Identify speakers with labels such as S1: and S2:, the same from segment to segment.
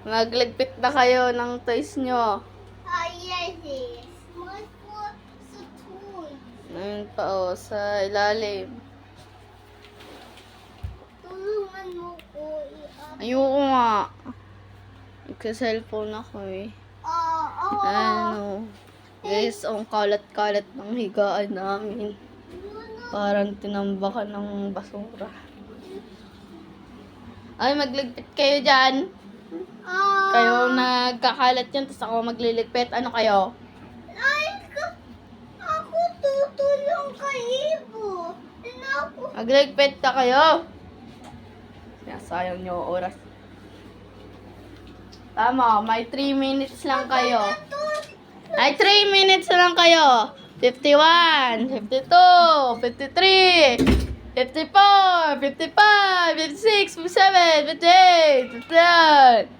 S1: Magligpit na kayo ng toys nyo.
S2: Ah, yes, yes. Sa toy.
S1: Ayun pa oh, sa ilalim.
S2: Tulungan mo ko.
S1: Ayoko nga. Nagsa-cellphone ako eh.
S2: Ah, ah.
S1: Ano. Guys, ang kalat-kalat ng higaan namin. Parang tinambakan ng basura. Ay, magligpit kayo dyan.
S2: Ah.
S1: Kayo nagkakalat yan, tapos ako magliligpit. Ano kayo?
S2: Ay, ka- ako tutulong kay Ibo. And ako,
S1: Magligpit na kayo. Sinasayang nyo oras. Tama, may 3 minutes lang kayo. Ay, 3 minutes lang kayo. 51, 52, 53, 54, 55, 56, 57, 58, 59.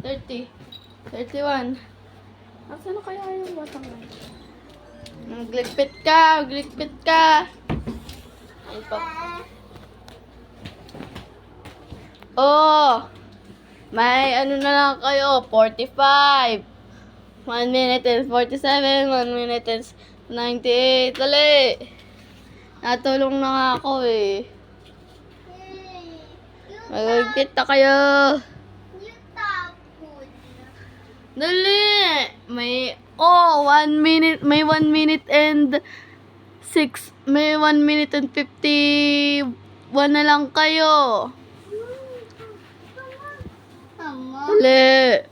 S1: 30, 31. Asan na kaya yung batang na? Magligpit ka, magligpit ka. Ay pa. Oh, may ano na lang kayo, 45. 1 minute and 47, 1 minute and 98. Dali. Natulong na nga ako eh. Magligpit na kayo. Dali. May, oh, 1 minute, may 1 minute and 6, may 1 minute and 51 na lang kayo. Dali.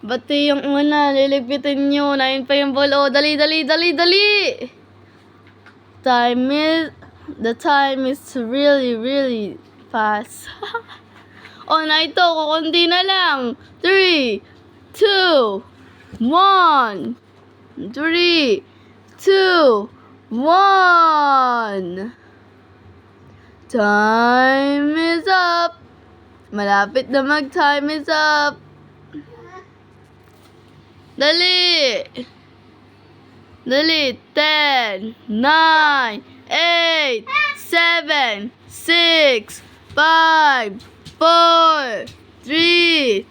S1: Bati yung una, liligpitin nyo. Nain pa yung ball. Oh, dali, dali, dali, dali. Time is, the time is really, really fast. oh, na ito, kukundi na lang. 3, 2, 1. 3, 2, 1. Time is up. Malapit na mag-time is up. Dali! Dali! 10, 9, 8, 7, 6, 5, 4, 3,